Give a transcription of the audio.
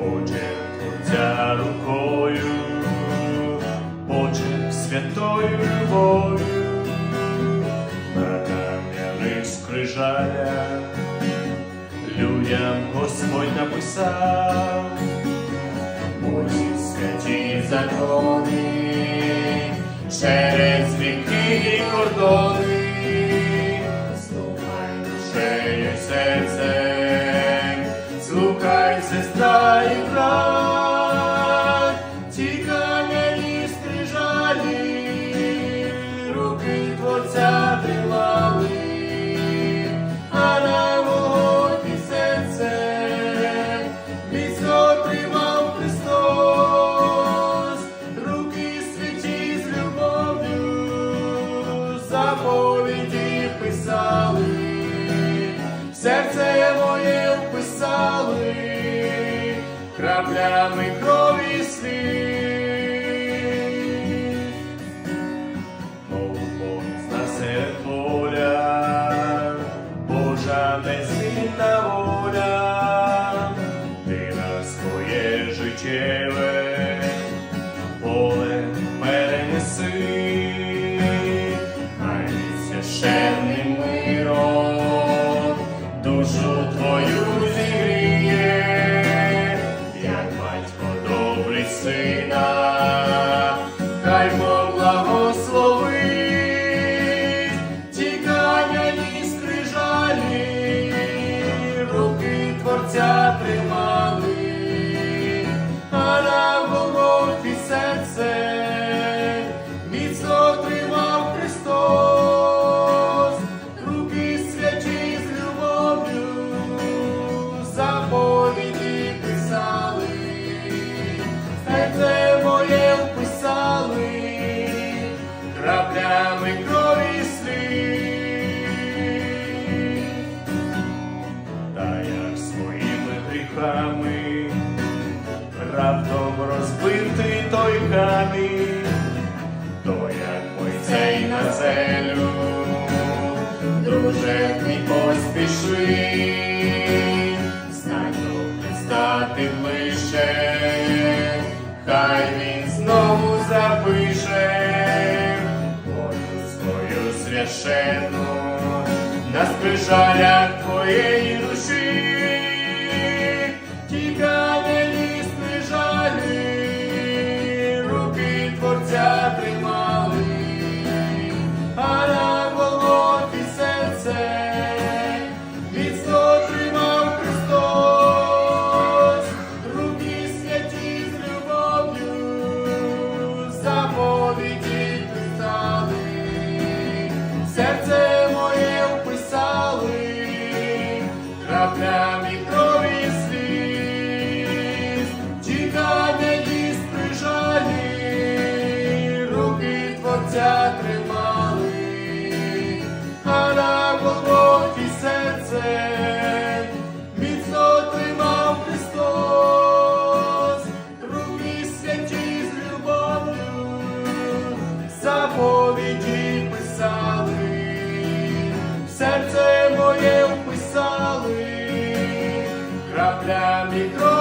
Почерк рукою, почерк святою любов'ю, на кам'яних скрижалях людям Господь написав, Божі святі закони через віки і кордони, слухай душею серцем, слухай сестра заповіді писали, серце моє вписали, краплями крові слів. Душу той камінь, то як Мойцей на землю, друже мій поспіши, стань до Христа ти ближче, хай він знову запише. Волю свою священну на скрижалях твоєї душі, серце He.